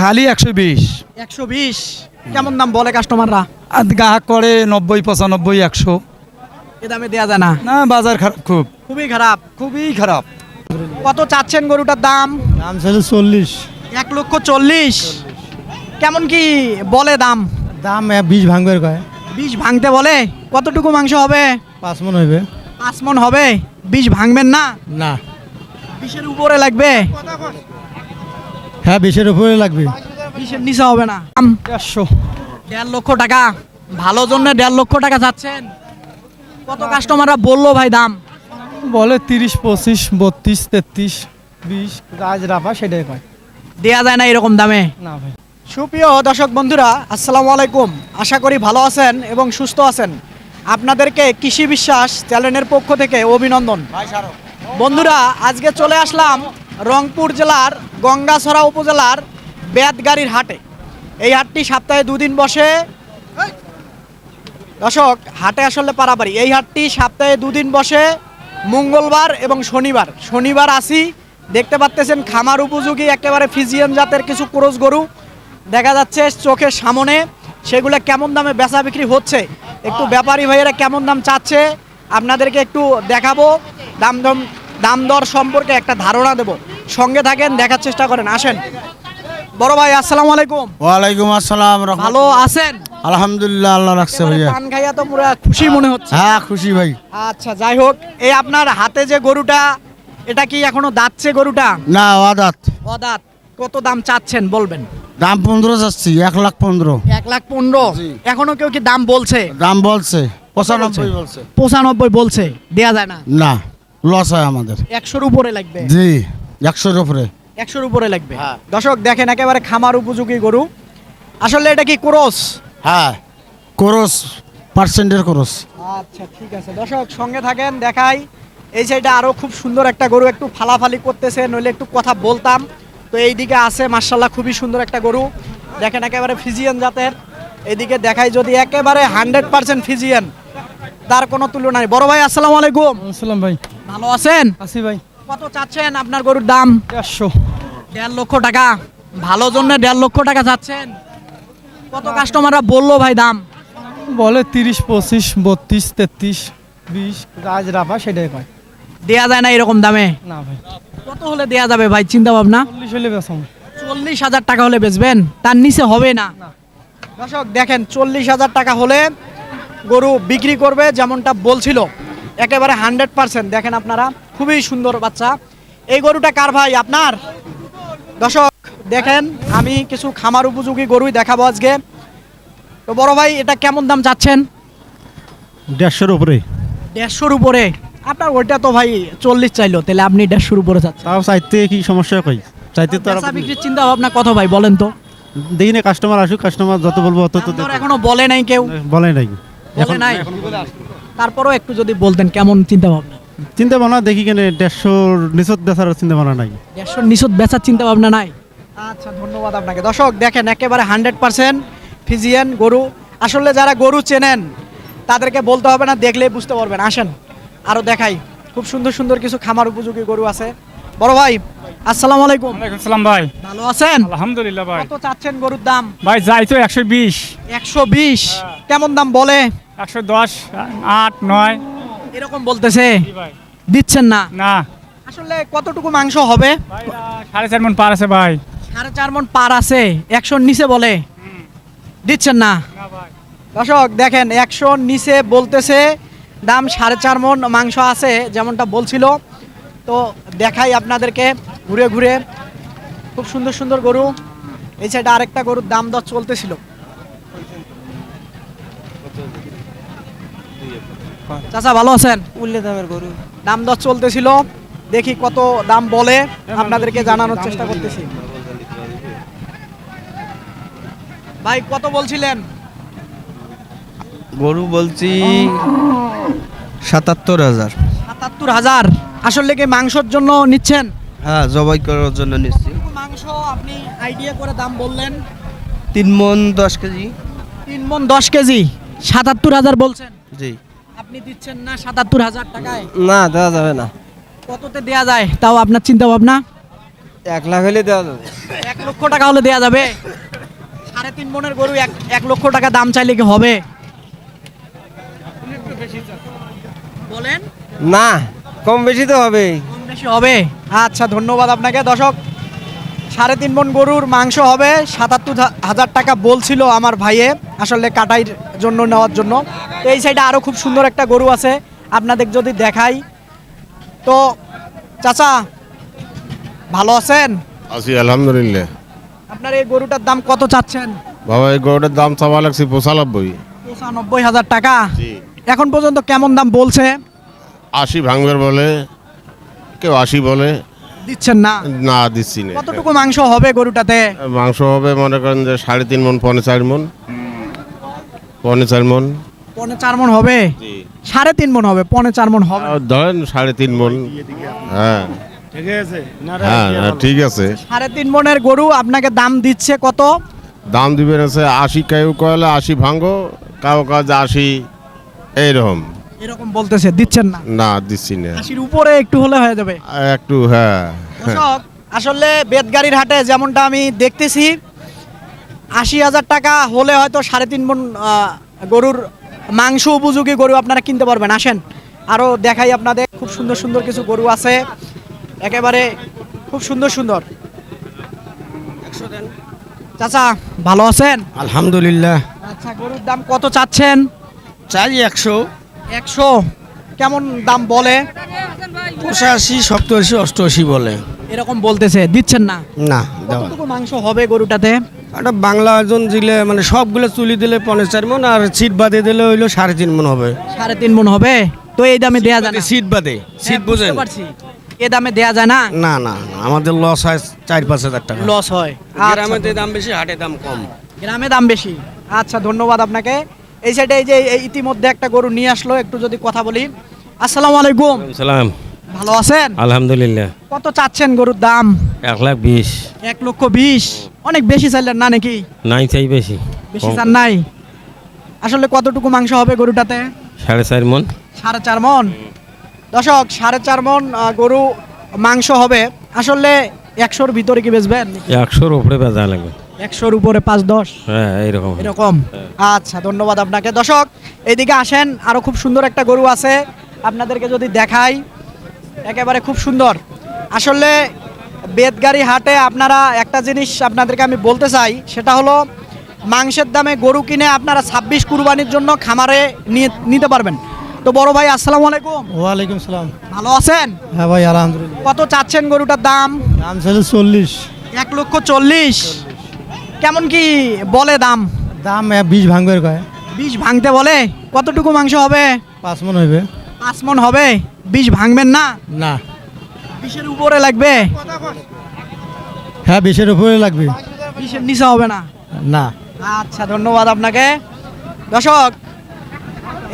খালি একশো বিশ। একশো বিশ। কেমন দাম বলে কাস্টমাররা আর গ্রাহক করে নব্বই পঁচানব্বই একশো। এ দামে দেওয়া যায় না। না বাজার খারাপ খুব। খুবই খারাপ। খুবই খারাপ। কত চাচ্ছেন গরুটার দাম? দাম ছিল চল্লিশ। এক লক্ষ চল্লিশ। কেমন কি বলে দাম? দাম বিশ ভাঙবে কয়। বিষ ভাঙতে বলে? কতটুকু মাংস হবে? পাঁচ মন হইবে পাঁচ মন হবে? বিষ ভাঙবেন না? না। বিশের উপরে লাগবে? হ্যাঁ বিশের উপরে লাগবে। বিশের নিচে হবে না। দাম চারশো দেড় লক্ষ টাকা। ভালো জন্য দেড় লক্ষ টাকা চাচ্ছেন কত কাস্টমাররা বলল ভাই দাম? বলে তিরিশ পঁচিশ বত্রিশ তেত্রিশ বিশ। গাছ রাফা সেটাই কয়। দেয়া যায় না এরকম দামে? না ভাই। সুপ্রিয় দর্শক বন্ধুরা আসসালামু আলাইকুম। আশা করি ভালো আছেন এবং সুস্থ আছেন। আপনাদেরকে কৃষি বিশ্বাস চ্যানেলের পক্ষ থেকে অভিনন্দন। বন্ধুরা আজকে চলে আসলাম রংপুর জেলার গঙ্গাছড়া উপজেলার বেতগাড়ির হাটে। এই হাটটি সপ্তাহে দুদিন বসে। দর্শক, হাটে আসলে পারাবাড়ি এই হাটটি সপ্তাহে দুদিন বসে, মঙ্গলবার এবং শনিবার। শনিবার আসি, দেখতে পাচ্তেছেন খামার উপযোগী, একেবারে ফিজিয়ান জাতের কিছু ক্রোজ গরু। দেখা যাচ্ছে চোখের সামনে, সেগুলো কেমন দামে বেচা বিক্রি হচ্ছে? একটু ব্যাপারী ভাইয়েরা কেমন দাম চাচ্ছে? আপনাদেরকে একটু দেখাবো। দাম দম দর সম্পর্কে একটা ধারণা দেব। সঙ্গে থাকেন দেখার চেষ্টা করেন। আসেন। বড় ভাই আসসালামু আলাইকুম। ওয়ালাইকুম আসসালাম ভালো আছেন? আলহামদুলিল্লাহ আল্লাহ রাখছে ভাইয়া। পান খাইয়া তো পুরো খুশি মনে হচ্ছে। হ্যাঁ খুশি ভাই। আচ্ছা যাই হোক এই আপনার হাতে যে গরুটা এটা কি এখনও দাঁতছে গরুটা? না ওয়াদাত অদাঁত। কত দাম চাচ্ছেন বলবেন? দাম পনেরো চাচ্ছি এক লাখ পনেরো। এক লাখ পনেরো? এখনও কেউ কি দাম বলছে? দাম বলছে পঁচানব্বই বলছে। পঁচানব্বই বলছে দেয়া যায় না? না লস হয় আমাদের। একশোর উপরে লাগবে। জি। একশোর উপরে। একশোর উপরে লাগবে। দর্শক দেখেন একেবারে খামার উপযোগী গরু। আসলে এটা কি ক্রোস? হ্যাঁ। করস পার্সেন্টের করস। আচ্ছা ঠিক আছে। দর্শক সঙ্গে থাকেন দেখাই। এই সাইডে আরও খুব সুন্দর একটা গরু একটু ফালাফালি করতেছে নইলে একটু কথা বলতাম। তো এইদিকে আছে মার্শাল্লাহ খুবই সুন্দর একটা গরু। দেখেন একেবারে ফিজিয়ান জাতের। এইদিকে দেখাই যদি একেবারে হান্ড্রেড পার্সেন্ট ফিজিয়ান তার কোনো তুলনা নেই। বড় ভাই আসসালামু আলাইকুম। আসসালাম ভাই। ভালো আছেন? আসি ভাই। কত চাচ্ছেন আপনার গরুর দাম? চারশো দেড় লক্ষ টাকা। ভালো জন্য দেড় লক্ষ টাকা চাচ্ছেন। কত কাস্টমাররা বলল ভাই দাম? বলে তিরিশ পঁচিশ বত্রিশ তেত্রিশ বিশ গাছ রাফা সেটাই কয় দেয়া যায় না এরকম দামে? না ভাই। কত হলে দেয়া যাবে ভাই চিন্তা ভাবনা চল্লিশ হলে বেসম চল্লিশ হাজার টাকা হলে বেচবেন? তার নিচে হবে না। দর্শক দেখেন চল্লিশ হাজার টাকা হলে গরু বিক্রি করবে যেমনটা বলছিল। একেবারে হান্ড্রেড পার্সেন্ট। দেখেন আপনারা খুবই সুন্দর বাচ্চা। এই গরুটা কার ভাই? আপনার? দর্শক দেখেন আমি কিছু খামার উপযোগী গরুই দেখাবো আজকে। তো বড় ভাই এটা কেমন দাম চাচ্ছেন? দেড়শোর উপরে। দেড়শোর উপরে? আপনার ওইটা তো ভাই চল্লিশ চাইলো তাহলে আপনি দেড়শোর উপরে চাচ্ছেন। তাও চাইতে কি সমস্যা কই? চাইতে তো বিক্রির চিন্তা ভাবনা কত ভাই বলেন তো। দেখি না কাস্টমার আসুক কাস্টমার যত বলব অত তো এখনও বলে নাই কেউ। বলে নাই। বলে নাই? তারপরেও একটু যদি বলতেন কেমন চিন্তা ভাবনা চিন্তা ভাবনা দেখি কেন দেড়শোর নিচত বেচার চিন্তা ভাবনা নাই। দেড়শোর নিষদ বেচার চিন্তা ভাবনা নাই? আচ্ছা ধন্যবাদ আপনাকে। দর্শক দেখেন একেবারে হান্ড্রেড পার্সেন্ট ফিজিয়ান গরু। আসলে যারা গরু চেনেন তাদেরকে বলতে হবে না দেখলেই বুঝতে পারবেন। আসেন আরও দেখাই। খুব সুন্দর সুন্দর কিছু খামার উপযোগী গরু আছে। বড় ভাই আসসালামু আলাইকুম। ওয়ালাইকুম সালাম ভাই। ভালো আছেন? আলহামদুলিল্লাহ ভাই। কত চাচ্ছেন গরুর দাম? ভাই যাই তো একশো বিশ। একশো বিশ। কেমন দাম বলে? একশো দশ আট নয়। এরকম বলতেছে? দিচ্ছেন না? না। আসলে কতটুকু মাংস হবে? ভাই সাড়ে চার মন পার আছে ভাই। সাড়ে চার মন পার আছে। একশোর নিচে বলে। দিচ্ছেন না? না ভাই। দর্শক দেখেন একশোর নিচে বলতেছে। দাম সাড়ে চার মন মাংস আছে যেমনটা বলছিল। তো দেখাই আপনাদেরকে ঘুরে ঘুরে। খুব সুন্দর সুন্দর গরু। এই সাইডে আরেকটা গরুর দাম দর চলতেছিল। চাচা ভালো আছেন? উল্লে দামের গরু। দাম দর চলতেছিল। দেখি কত দাম বলে। আপনাদেরকে জানানোর চেষ্টা করতেছি। ভাই কত বলছিলেন? গরু বলছি সাতাত্তর হাজার। সাতাত্তর হাজার। আসলে কি মাংসর জন্য নিচ্ছেন? হ্যাঁ জবাই করার জন্য নিচ্ছি। মাংস আপনি আইডিয়া করে দাম বললেন। তিন মন দশ কেজি। তিন মন দশ কেজি। সাতাত্তর হাজার বলছেন। জি। আপনি দিচ্ছেন না সাতাত্তর হাজার টাকায়? না দেওয়া যাবে না। কততে দেয়া যায়? তাও আপনার চিন্তা ভাবনা এক লাখ হলে দেওয়া যাবে। এক লক্ষ টাকা হলে দেয়া যাবে? সাড়ে তিন মনের গরু এক এক লক্ষ টাকা দাম চাইলে কি হবে? বলেন। না কম বেশি তো হবেই। কম বেশি হবে। আচ্ছা ধন্যবাদ আপনাকে। দর্শক সাড়ে তিন মন গরুর মাংস হবে। সাতাত্তর হাজার টাকা বলছিল আমার ভাইয়ে আসলে কাটাইর জন্য নেওয়ার জন্য। তো এই সাইডে আরও খুব সুন্দর একটা গরু আছে। আপনাদের যদি দেখাই। তো চাচা ভালো আছেন? আছি আলহামদুলিল্লাহ। আপনার এই গরুটার দাম কত চাচ্ছেন? বাবা এই গরুটার দাম চাওয়া লাগছে পঁচানব্বই। পঁচানব্বই হাজার টাকা? এখন পর্যন্ত কেমন দাম বলছে? আশি ভাঙবের বলে কেউ আশি বলে। দিচ্ছেন না? না দিচ্ছি না। কতটুকু মাংস হবে গরুটাতে? মাংস হবে মনে করেন যে সাড়ে তিন মন পৌনে চার মন পৌনে চার মন পনে চার মন হবে? সাড়ে তিন মন হবে পনে চার মন হবে? ধরেন সাড়ে তিন মন হ্যাঁ। হ্যাঁ হ্যাঁ, ঠিক আছে। সাড়ে তিন মনের গরু আপনাকে দাম দিচ্ছে কত? দাম দিবেন আছে আশি কেউ কয়লে আশি ভাঙ্গো কাউ কাজ আশি এইরকম। এরকম বলতেছে দিচ্ছেন না? না দিচ্ছি না। আশির উপরে একটু হলে হয়ে যাবে। একটু হ্যাঁ হ্যাঁ। দর্শক আসলে বেদগাড়ির হাটে যেমনটা আমি দেখতেছি আশি হাজার টাকা হলে হয়তো সাড়ে তিন মন গরুর মাংস উপযোগী গরু আপনারা কিনতে পারবেন। আসেন আরও দেখাই আপনাদের খুব সুন্দর সুন্দর কিছু গরু আছে। একেবারে খুব সুন্দর সুন্দর। চাচা ভালো আছেন? আলহামদুলিল্লাহ। আচ্ছা গরুর দাম কত চাচ্ছেন? চাই একশো। একশো কেমন দাম বলে? পঁচাশি সপ্তাশি অষ্টআশি বলে। এরকম বলতেছে দিচ্ছেন না? না দেওয়া কতটুকু মাংস হবে গরুটাতে? একটা বাংলা ওজন দিলে মানে সবগুলো তুলি দিলে পনেরো চার মন আর সিট বাদে দিলে হইল সাড়ে তিন মন হবে। সাড়ে তিন মন হবে? তো এই দামে দেয়া যায় না। সিট বাদে সিট হ্যাঁ, বোঝেন। পারছি। এ দামে দেয়া যায় না? না না না, আমাদের লস হয় চার পাঁচ হাজার টাকা। লস হয়। গ্রামে আচ্ছা, দাম বেশি হাটে দাম কম। গ্রামে দাম বেশি। আচ্ছা ধন্যবাদ আপনাকে। এই সাইডে এই যে ইতিমধ্যে একটা গরু নিয়ে আসলো একটু যদি কথা বলি। আসসালামু আলাইকুম। সালাম। ভালো আছেন? আলহামদুলিল্লাহ। কত চাচ্ছেন গরুর দাম? এক লাখ বিশ। এক লক্ষ বিশ। অনেক বেশি চাইলেন না নাকি? নাই চাই বেশি। বেশি চান নাই? আসলে কতটুকু মাংস হবে গরুটাতে? সাড়ে চার মন। সাড়ে চার মন? দর্শক সাড়ে চার মন গরু মাংস হবে। আসলে একশোর ভিতরে কি বেচবেন? একশোর উপরে বেজা লাগবে। একশোর উপরে পাঁচ দশ। হ্যাঁ এইরকম। এরকম। আচ্ছা ধন্যবাদ আপনাকে। দর্শক এদিকে আসেন আরও খুব সুন্দর একটা গরু আছে। আপনাদেরকে যদি দেখাই একেবারে খুব সুন্দর। আসলে বেদগাড়ি হাটে আপনারা একটা জিনিস আপনাদেরকে আমি বলতে চাই সেটা হলো মাংসের দামে গরু কিনে আপনারা ছাব্বিশ কুরবানির জন্য খামারে নিয়ে নিতে পারবেন। তো বড় ভাই আসসালামু আলাইকুম। ওয়ালাইকুম সালাম। ভালো আছেন? হ্যাঁ ভাই আলহামদুলিল্লাহ। কত চাচ্ছেন গরুটার দাম? দাম ছিল চল্লিশ। এক লক্ষ চল্লিশ। কেমন কি বলে দাম? দাম বিশ ভাঙবে কয় বিষ ভাঙতে বলে? কতটুকু মাংস হবে? পাঁচ মন হইবে। পাঁচ মন হবে? বিষ ভাঙবেন না? না। বিষের উপরে লাগবে? হ্যাঁ বিশের উপরে লাগবে। বিষের নিচে হবে না? না। আচ্ছা ধন্যবাদ আপনাকে। দর্শক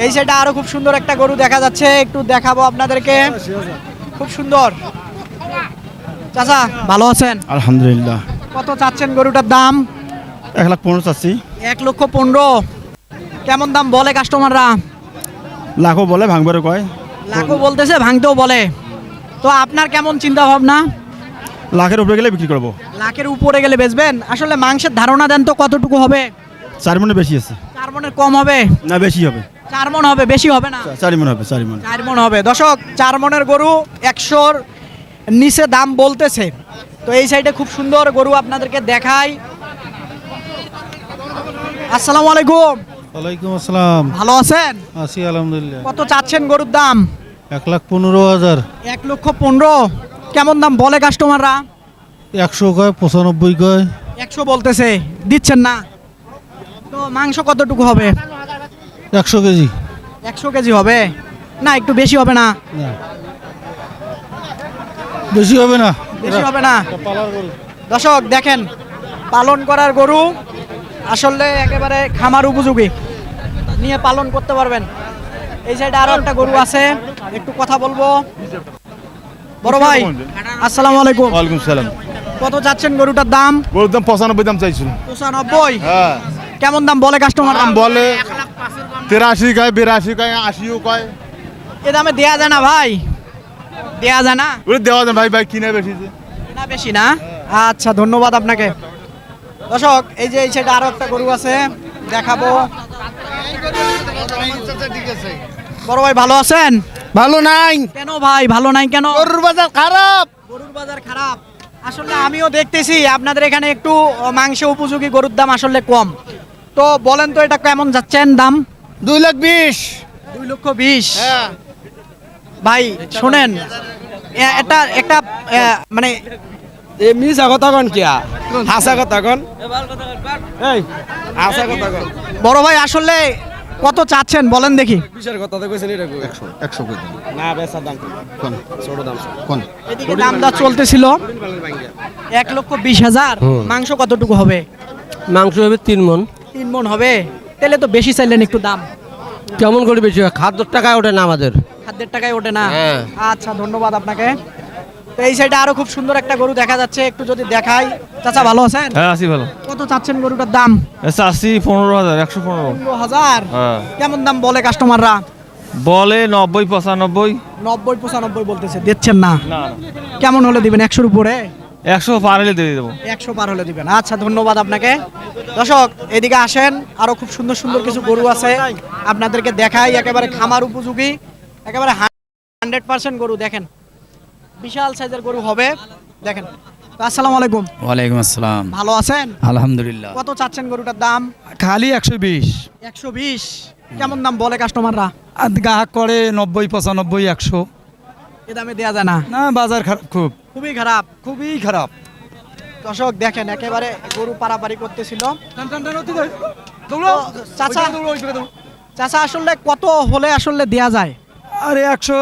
এই সেটা আরও খুব সুন্দর একটা গরু দেখা যাচ্ছে। একটু দেখাবো আপনাদেরকে। খুব সুন্দর। চাচা ভালো আছেন? আলহামদুলিল্লাহ। কত চাচ্ছেন গরুটার দাম? এক লাখ পনেরো চাচ্ছি। এক লক্ষ পনেরো। কেমন দাম বলে কাস্টমাররা লাখও বলে ভাঙবের কয়। লাখও বলতেছে ভাঙতেও বলে। তো আপনার কেমন চিন্তা ভাবনা লাখের উপরে গেলে বিক্রি করব। লাখের উপরে গেলে বেচবেন? আসলে মাংসের ধারণা দেন তো কতটুকু হবে? চার মনে বেশি আছে। চার মনের কম হবে? না বেশি হবে। চার মন হবে বেশি হবে না? চারি মন হবে চারি মন। চার মন হবে। দর্শক চার মনের গরু একশোর নিচে দাম বলতেছে। তো এই সাইডে খুব সুন্দর গরু আপনাদেরকে দেখাই। আসসালামু আলাইকুম। ওয়ালাইকুম আসসালাম। ভালো আছেন? আছি আলহামদুলিল্লাহ। কত চাচ্ছেন গরুর দাম? এক লাখ পনেরো হাজার। এক লক্ষ পনেরো। কেমন দাম বলে কাস্টমাররা? একশো কয় পঁচানব্বই কয়। একশো বলতেছে দিচ্ছেন না। তো মাংস কতটুকু হবে? একশো কেজি। একশো কেজি হবে? না একটু বেশি হবে না। না। বেশি হবে না। বেশি হবে না। দর্শক দেখেন পালন করার গরু আসলে একেবারে খামার উপযোগী। নিয়ে পালন করতে পারবেন। এই সাইডে আরও একটা গরু আছে একটু কথা বলব। বড় ভাই আসসালামু আলাইকুম। ওয়ালাইকুম সালাম। কত যাচ্ছেন গরুটার দাম? গরুর দাম পঁচানব্বই দাম চাইছিল। পঁচানব্বই? হ্যাঁ। কেমন দাম বলে কাস্টমার দাম বলে তেরাশি কয় বিরাশি কয় আশিও কয়। এ দামে দেয়া যায় না ভাই। দেয়া যায় না? ওরে দেওয়া যায় ভাই ভাই কিনে বেশি না বেশি না? আচ্ছা ধন্যবাদ আপনাকে। দর্শক এই যে এই সাইডে আরও একটা গরু আছে দেখাবো। বড় ভাই ভালো আছেন? ভালো নাই। কেন ভাই ভালো নাই কেন? গরুর বাজার খারাপ। গরুর বাজার খারাপ। আসলে আমিও দেখতেছি আপনাদের এখানে একটু মাংস উপযোগী গরুর দাম আসলে কম। তো বলেন তো এটা কেমন যাচ্ছেন দাম? দুই লাখ বিশ। দুই লক্ষ বিশ। ভাই শোনেন এটা একটা মানে এ মিস কথা কন কিয়া? হাসা কথা কন। এই হাসা কথা কন। বড় ভাই আসলে কত চাচ্ছেন? বলেন দেখি। বিশের কথা তো কইছেন এটা একশো একশো না বেচার দাম কোন? ছোট দাম কোন? এদিকে দাম দর চলতেছিল। এক লক্ষ বিশ হাজার। মাংস কতটুকু হবে? মাংস হবে তিন মন তিন মন হবে। তাহলে তো বেশি চাইলেন একটু দাম। কেমন করে বেশি হয়? খাদ্য টাকায় ওঠে না আমাদের। খাদ্যের টাকায় ওঠে না? হ্যাঁ। আচ্ছা ধন্যবাদ আপনাকে। তো এই সাইডে আরও খুব সুন্দর একটা গরু দেখা যাচ্ছে একটু যদি দেখাই। চাচা ভালো আছেন? হ্যাঁ আসি ভালো। কত চাচ্ছেন গরুটার দাম? আশি পনেরো হাজার একশো পনেরো। পনেরো হাজার? হ্যাঁ। কেমন দাম বলে কাস্টমাররা বলে নব্বই পঁচানব্বই। নব্বই পঁচানব্বই বলতেছে দিচ্ছেন না? কেমন হলে দিবেন একশোর উপরে? একশো পার হলে দিয়ে দেবো। একশো পার হলে দিবেন। আচ্ছা ধন্যবাদ আপনাকে। দর্শক এদিকে আসেন আরও খুব সুন্দর সুন্দর কিছু গরু আছে। আপনাদেরকে দেখাই একেবারে খামার উপযোগী। একেবারে হান্ড্রেড পার্সেন্ট গরু দেখেন। বিশাল সাইজের গরু হবে। দেখেন। আসসালামু আলাইকুম। ওয়ালাইকুম আসসালাম। ভালো আছেন? আলহামদুলিল্লাহ। কত চাচ্ছেন গরুটার দাম? খালি একশো বিশ। একশো বিশ। কেমন দাম বলে কাস্টমাররা গ্রাহক করে নব্বই পঁচানব্বই একশো। এ দামে দেওয়া যায় না। না বাজার খারাপ খুব। খুবই খারাপ। খুবই খারাপ। দর্শক দেখেন একেবারে গরু পারাপারি করতেছিল। চাচা চাচা আসলে কত হলে আসলে দেয়া যায়? আর একশো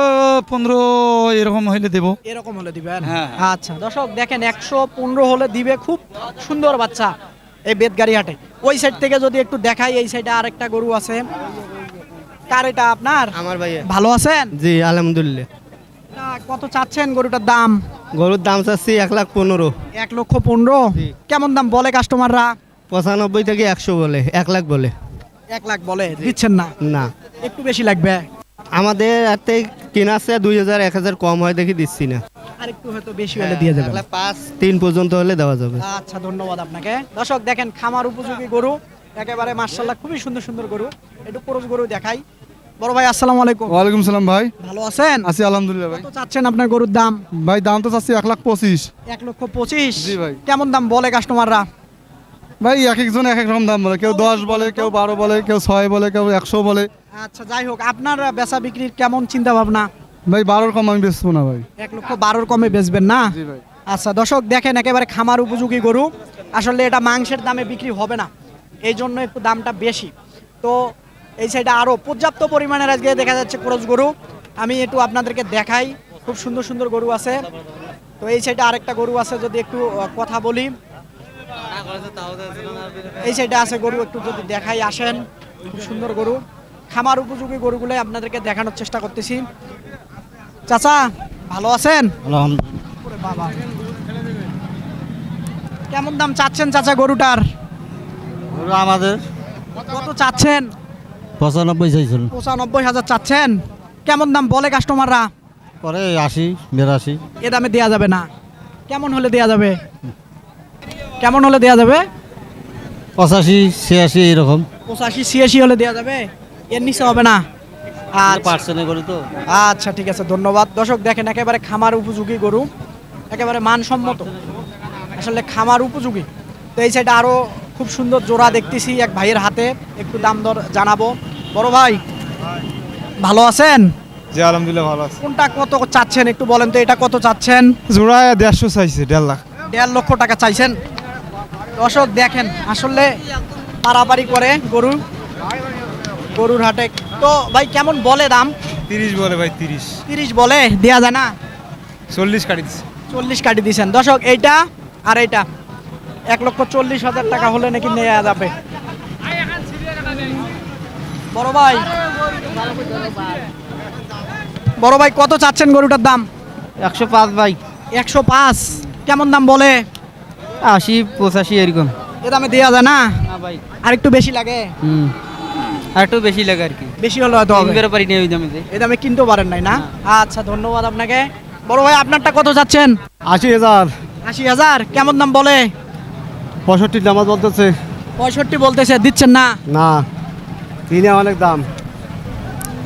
পনেরো এরকম হইলে দেবো। এরকম হলে দিবেন হ্যাঁ। আচ্ছা দর্শক দেখেন একশো পনেরো হলে দিবে খুব সুন্দর বাচ্চা এই বেদগাড়ি হাটে ওই সাইড থেকে যদি একটু দেখাই এই সাইডে আরেকটা গরু আছে। কার এটা আপনার? আমার ভাইয়া ভালো আছেন? জি আলহামদুলিল্লাহ। কত চাচ্ছেন গরুটার দাম? গরুর দাম চাচ্ছি এক লাখ পনেরো। এক লক্ষ পনেরো? জি। কেমন দাম বলে কাস্টমাররা পঁচানব্বই থেকে একশো বলে এক লাখ বলে। এক লাখ বলে দিচ্ছেন না? না। একটু বেশি লাগবে? আমাদের হাতে কেনা আছে দুই হাজার এক হাজার কম হয় দেখি দিচ্ছি না। আর হয়তো বেশি হলে দিয়ে দেবেন। পাঁচ তিন পর্যন্ত হলে দেওয়া যাবে। আচ্ছা ধন্যবাদ আপনাকে। দর্শক দেখেন খামার উপযোগী গরু একেবারে মার্শাল্লাহ খুবই সুন্দর সুন্দর গরু। একটু পুরুষ গরু দেখাই। বড় ভাই আসসালামু আলাইকুম। ওয়ালাইকুম সালাম ভাই। ভালো আছেন? আছি আলহামদুলিল্লাহ ভাই। কত চাচ্ছেন আপনার গরুর দাম? ভাই দাম তো চাচ্ছি এক লাখ পঁচিশ। এক লক্ষ পঁচিশ? জি ভাই। কেমন দাম বলে কাস্টমাররা ভাই এক একজন এক এক রকম দাম বলে। কেউ দশ বলে কেউ বারো বলে কেউ ছয় বলে কেউ একশো বলে। আচ্ছা যাই হোক আপনার বেচা বিক্রির কেমন চিন্তা ভাবনা ভাই বারোর কম আমি বেচবো না ভাই। এক লক্ষ বারোর কমে বেচবেন না? আচ্ছা দর্শক দেখেন একেবারে খামার উপযোগী গরু। আসলে এটা মাংসের দামে বিক্রি হবে না। এই জন্য একটু দামটা বেশি। তো এই সাইডে আরও পর্যাপ্ত পরিমাণের আজকে দেখা যাচ্ছে ক্রস গরু। আমি একটু আপনাদেরকে দেখাই। খুব সুন্দর সুন্দর গরু আছে। তো এই সাইডে আরেকটা গরু আছে যদি একটু কথা বলি। এই সাইডে আছে গরু একটু যদি দেখাই আসেন। খুব সুন্দর গরু। খামার উপযোগী গরুগুলো আপনাদেরকে দেখানোর চেষ্টা করতেছি। চাচা ভালো আছেন? বাবা কেমন দাম চাচ্ছেন চাচা গরুটার? গরু আমাদের। কত চাচ্ছেন? পঁচানব্বই চাইছিল। পঁচানব্বই হাজার চাচ্ছেন। কেমন দাম বলে কাস্টমাররা? পরে আশি বিরাশি। এ দামে দেওয়া যাবে না। কেমন হলে দেওয়া যাবে? কেমন হলে দেওয়া যাবে? পঁচাশি ছিয়াশি এরকম পঁচাশি ছিয়াশি হলে দেওয়া যাবে? এর নিচে হবে না। আচ্ছা। তো। আচ্ছা ঠিক আছে ধন্যবাদ। দর্শক দেখেন একেবারে খামার উপযোগী গরু একেবারে মানসম্মত। আসলে খামার উপযোগী। তো এই সাইডে আরও খুব সুন্দর জোড়া দেখতেছি এক ভাইয়ের হাতে। একটু দাম দর জানাব। বড় ভাই ভালো আছেন? জি আলহামদুলিল্লাহ ভালো আছে। কোনটা কত চাচ্ছেন একটু বলেন তো এটা কত চাচ্ছেন? জোড়ায় দেড়শো চাইছে দেড় লাখ। দেড় লক্ষ টাকা চাইছেন। দর্শক দেখেন আসলে পারাপারি করে গরু। গরুর হাটে। তো ভাই কেমন বলে দাম? তিরিশ বলে ভাই তিরিশ। তিরিশ বলে দেয়া যায় না? চল্লিশ কাটি দিচ্ছে চল্লিশ কাটি দিয়েছেন দর্শক এইটা আর এইটা এক লক্ষ চল্লিশ হাজার টাকা হলে নাকি নেওয়া যাবে। বড় ভাই বড় ভাই কত চাচ্ছেন গরুটার দাম? একশো পাঁচ ভাই। একশো পাঁচ। কেমন দাম বলে? আশি পঁচাশি এরকম। এ দামে দেওয়া যায় না? না ভাই। আর একটু বেশি লাগে? হুম। আর একটু বেশি লাগে আর কি। বেশি হলে হয়তো হবে। কিনতে পারি না ওই দামে এই দামে কিনতেও পারেন নাই না? আচ্ছা ধন্যবাদ আপনাকে। বড় ভাই আপনারটা কত চাচ্ছেন আশি হাজার। আশি হাজার? কেমন দাম বলে? পঁয়ষট্টি দামাত বলতেছে। পঁয়ষট্টি বলতেছে দিচ্ছেন না? না কিনে অনেক দাম।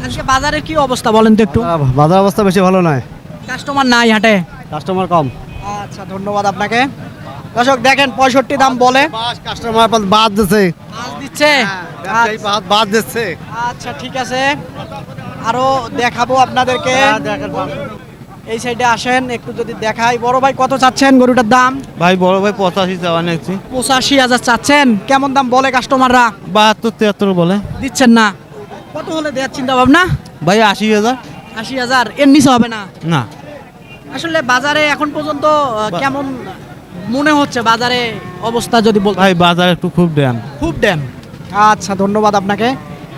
আজকে বাজারের কি অবস্থা বলেন তো একটু? বাজার অবস্থা বেশি ভালো নয়। কাস্টমার নাই হাটে? কাস্টমার কম। আচ্ছা ধন্যবাদ আপনাকে। দর্শক দেখেন পঁয়ষট্টি দাম বলে। কাস্টমার বাদ দিচ্ছে? দিচ্ছে আচ্ছা, বাদ দিচ্ছে। আচ্ছা ঠিক আছে। আরও দেখাবো আপনাদেরকে। এই সাইডে আসেন একটু যদি দেখাই। বড় ভাই কত চাচ্ছেন গরুটার দাম? ভাই বড় ভাই পঁচাশি চাওয়া নিচ্ছি পঁচাশি হাজার চাচ্ছেন। কেমন দাম বলে কাস্টমাররা বাহাত্তর তিয়াত্তর বলে। দিচ্ছেন না। কত হলে দেওয়ার চিন্তা ভাবনা? ভাই আশি হাজার। আশি হাজার। এর নিচে হবে না? না। আসলে বাজারে এখন পর্যন্ত কেমন মনে হচ্ছে বাজারে অবস্থা যদি বলতে ভাই বাজার একটু খুব ড্যাম। খুব ড্যাম। আচ্ছা ধন্যবাদ আপনাকে।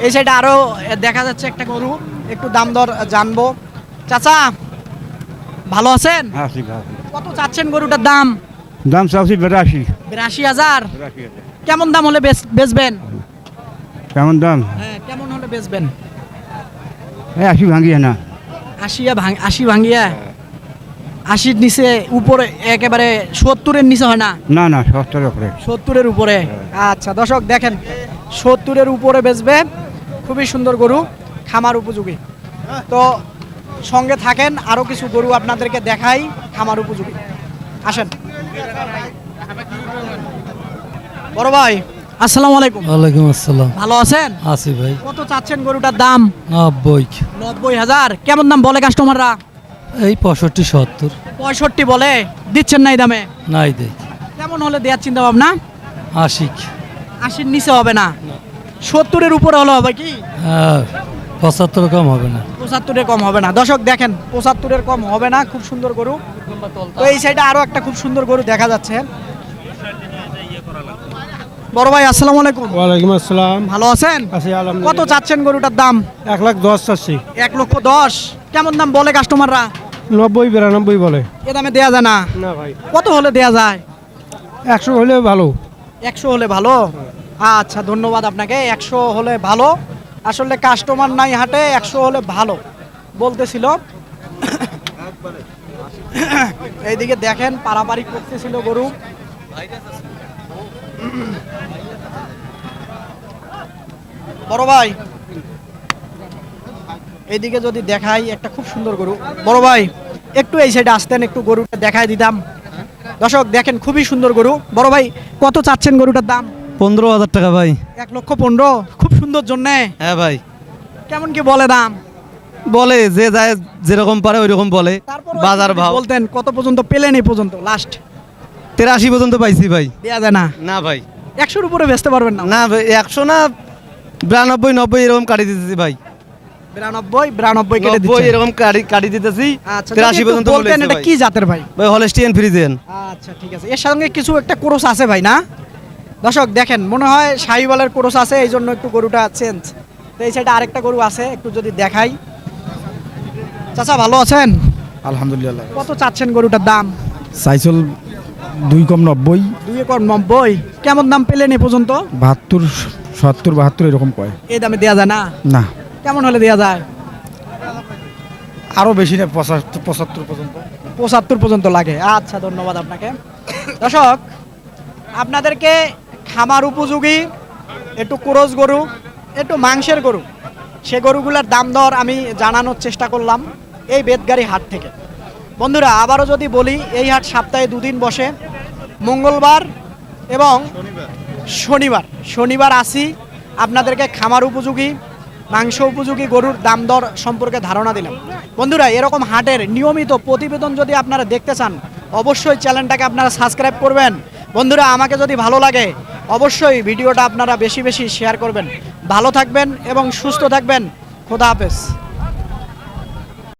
এই সাইডে আরও দেখা যাচ্ছে একটা গরু। একটু দাম দর জানব। চাচা ভালো আছেন? কত চাচ্ছেন গরুটার দাম? দাম চাচ্ছি বেরাশি। বিরাশি হাজার? কেমন দাম হলে বেচ- বেচবেন? কেমন দাম? হ্যাঁ কেমন হলে বেচবেন? এই আশি ভাঙিয়ে না আশিয়া ভাঙ আশি ভাঙিয়া আশির নিচে উপরে একেবারে সত্তরের নিচে হয় না? না না সত্তর উপরে। সত্তরের উপরে? আচ্ছা দর্শক দেখেন সত্তরের উপরে বেচবে খুবই সুন্দর গরু খামার উপযোগী। তো সঙ্গে থাকেন আরও কিছু গরু আপনাদেরকে দেখাই খামার উপযোগী। আসেন। বড় ভাই আসসালামু আলাইকুম। ওয়ালাইকুম আসসালাম। ভালো আছেন? আছি ভাই। কত চাচ্ছেন গরুটার দাম? নব্বই। নব্বই হাজার। কেমন দাম বলে কাস্টমাররা এই পঁয়ষট্টি সত্তর। পঁয়ষট্টি বলে? দিচ্ছেন না এই দামে? নাই দেখ কেমন হলে দেওয়ার চিন্তা ভাবনা আশিক। আশির নিচে হবে না? সত্তরের উপরে হলে হবে কি? হ্যাঁ পঁচাত্তর কম হবে না। পঁচাত্তরের কম হবে না। দর্শক দেখেন পঁচাত্তরের কম হবে না। খুব সুন্দর গরু। তো এই সাইডে আরও একটা খুব সুন্দর গরু দেখা যাচ্ছে। বড় ভাই আসসালামু আলাইকুম। ওয়ালাইকুম আসসালাম। ভালো আছেন? আছি কত চাচ্ছেন গরুটার দাম? এক লাখ দশ চাচ্ছি। এক লক্ষ দশ। কেমন দাম বলে কাস্টমাররা? নব্বই বিরানব্বই বলে। এ দামে দেয়া যায় না? না ভাই। কত হলে দেয়া যায়? একশো হলে ভালো। একশো হলে ভালো? আচ্ছা ধন্যবাদ আপনাকে। একশো হলে ভালো। আসলে কাস্টমার নাই হাটে একশো হলে ভালো। বলতেছিল। এইদিকে দেখেন পারাপারি করতেছিল গরু। বড় ভাই এইদিকে যদি দেখাই একটা খুব সুন্দর গরু। বড় ভাই একটু এই সাইডে আসতেন একটু গরুটা দেখাই দিতাম। দর্শক দেখেন খুবই সুন্দর গরু। বড় ভাই কত চাচ্ছেন গরুটার দাম? পনেরো হাজার টাকা ভাই। এক লক্ষ পনেরো? খুব সুন্দর জন্যে? হ্যাঁ ভাই। কেমন কি বলে দাম? বলে যে যায় যেরকম পারে ওই রকম বলে বাজার ভাও। বলতেন কত পর্যন্ত পেলেন এই পর্যন্ত? লাস্ট তেরাশি পর্যন্ত পাইছি ভাই। দেয়া যায় না। না ভাই। একশোর উপরে বেচতে পারবেন না। না ভাই একশো না বিরানব্বই নব্বই এরকম কাটিয়ে দিতেছি ভাই। বিরানব্বই বিরানব্বই কেটে নব্বই এরকম কাটি কাটি দিতেছি আচ্ছা তেরাশি যদি একটু পর্যন্ত বলতেন এটা কি জাতের ভাই? ভাই হলস্টিয়ান ফ্রিজেন আচ্ছা ঠিক আছে। এর সঙ্গে কিছু একটা কোরস আছে ভাই না? দর্শক দেখেন মনে হয় শাহিওয়ালের কোরস আছে এই জন্য একটু গরুটা চেঞ্জ তো এই সাইডে আরেকটা গরু আছে একটু যদি দেখাই। চাচা ভালো আছেন? আলহামদুলিল্লাহ। কত চাচ্ছেন গরুটার দাম? দুই কম নব্বই। দুই নব্বই। কেমন দাম পেলেন এ পর্যন্ত? বাহাত্তর সত্তর বাহাত্তর এরকম কয়। এই দামে দেওয়া যায় না? না। কেমন হলে দেওয়া যায়? আরও বেশি না পঁচাত্তর পঁচাত্তর পর্যন্ত। পঁচাত্তর পর্যন্ত লাগে। আচ্ছা ধন্যবাদ আপনাকে। দর্শক আপনাদেরকে খামার উপযোগী একটু ক্রোজ গরু একটু মাংসের গরু সে গরুগুলোর দাম দর আমি জানানোর চেষ্টা করলাম এই বেদগাড়ি হাট থেকে। বন্ধুরা আবারও যদি বলি এই হাট সপ্তাহে দুদিন বসে। মঙ্গলবার এবং শনিবার। শনিবার আসি আপনাদেরকে খামার উপযোগী মাংস উপযোগী গরুর দাম দর সম্পর্কে ধারণা দিলাম বন্ধুরা, এরকম হাটের নিয়মিত প্রতিবেদন যদি আপনারা দেখতে চান, অবশ্যই চ্যানেলটাকে আপনারা সাবস্ক্রাইব করবেন। বন্ধুরা, আমাকে যদি ভালো লাগে, অবশ্যই ভিডিওটা আপনারা বেশি বেশি শেয়ার করবেন। ভালো থাকবেন এবং সুস্থ থাকবেন। খোদা হাফেজ।